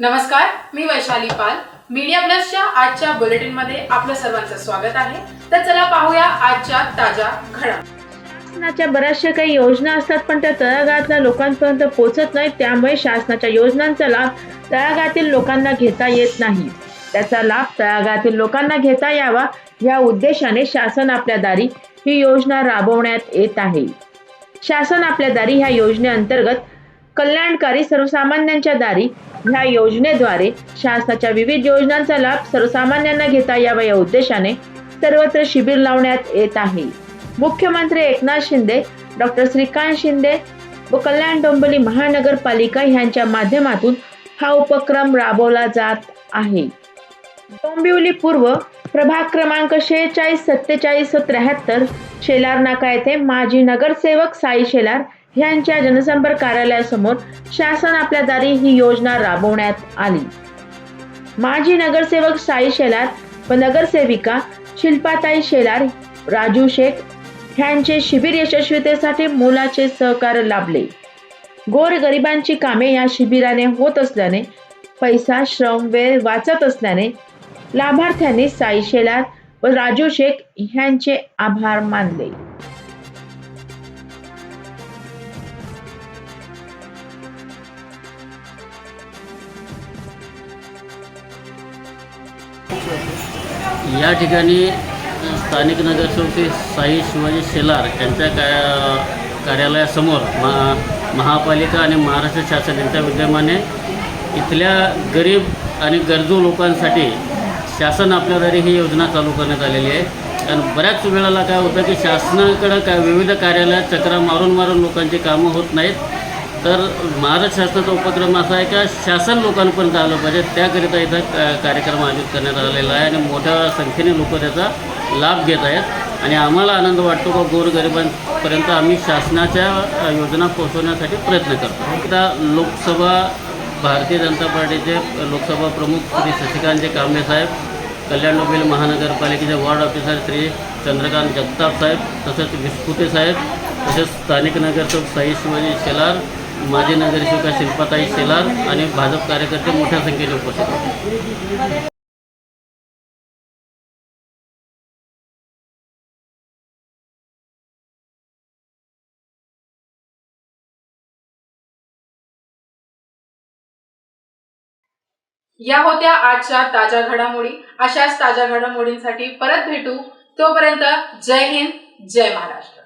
नमस्कार मी वैशाली पाल. मीडिया प्लसच्या आजच्या बुलेटिनमध्ये आपलं सर्वांचं स्वागत आहे. तर चला पाहूया आजच्या ताज्या घडामोडी. शासनाच्या बऱ्याचशा काही योजना असतात पण त्या तळागाळातल्या लोकांपर्यंत पोहोचत नाहीत त्यामुळे शासनाच्या योजनांचा लाभ तळागाळातील लोकांना घेता येत नाही. त्याचा लाभ तळागाळातील लोकांना घेता यावा या उद्देशाने शासन आपल्या दारी ही योजना राबवण्यात येत आहे. शासन आपल्या दारी ह्या योजनेअंतर्गत कल्याणकारी सर्वसामान्यांच्या दारी ह्या योजनेद्वारे शासनाच्या विविध योजनांचा लाभ सर्वसामान्यांना घेता यावा या उद्देशाने सर्वत्र शिबिर लावण्यात येत आहे. मुख्यमंत्री एकनाथ शिंदे डॉक्टर श्रीकांत शिंदे व कल्याण डोंबिवली महानगरपालिका यांच्या माध्यमातून हा उपक्रम राबवला जात आहे. डोंबिवली पूर्व प्रभाग क्रमांक शेहेचाळीस सत्तेचाळीस व त्र्याहत्तर शेलार नाका येथे माजी नगरसेवक साई शेलार यांच्या जनसंपर्क कार्यालयासमोर शासन आपल्या दारी ही योजना राबवण्यात आली. माजी नगरसेवक साई शेलार व नगरसेविका शिल्पाताई शेलार राजू शेख ह्यांचे शिबिर यशस्वीतेसाठी मोलाचे सहकार्य लाभले. गोर गरिबांची कामे या शिबिराने होत असल्याने पैसा श्रम वेळ वाचत असल्याने लाभार्थ्यांनी साई शेलार व राजू शेख ह्यांचे आभार मानले. या ठिकाणी स्थानिक नगरसेवक साई शिवाजी शेलार यांच्या का कार्यालयासमोर महा महापालिका आणि महाराष्ट्र शासन यांच्या विद्यमाने इथल्या गरीब आणि गरजू लोकांसाठी शासन आपल्याद्वारे ही योजना चालू करण्यात आलेली आहे. कारण बऱ्याच वेळेला काय होतं की शासनाकडं काय विविध कार्यालयात चक्रा मारून मारून लोकांची कामं होत नाहीत. तर महाराष्ट्र शासनाचा उपक्रम असा आहे का शासन लोकांपर्यंत आलं पाहिजे. त्याकरिता इथं कार्यक्रम आयोजित करण्यात आलेला आहे आणि मोठ्या संख्येने लोक त्याचा लाभ घेत आहेत. आणि आम्हाला आनंद वाटतो का गोरगरिबांपर्यंत आम्ही शासनाच्या योजना पोहोचवण्यासाठी प्रयत्न करतो. आता लोकसभा भारतीय जनता पार्टीचे लोकसभा प्रमुख श्री शशिकांतचे कांबळे साहेब कल्याण डोंबिवली महानगरपालिकेचे वॉर्ड ऑफिसर श्री चंद्रकांत जगताप साहेब तसेच विस्फुते साहेब तसेच स्थानिक नगरसेवक साई शिवाजी शेलार माजी नगरसेविका शिल्पाताई शेलार आणि भाजप कार्यकर्ते मोठ्या संख्येने उपस्थित होते. या होत्या आजच्या ताज्या घडामोडी. अशाच ताज्या घडामोडींसाठी परत भेटू. तोपर्यंत जय हिंद जय महाराष्ट्र.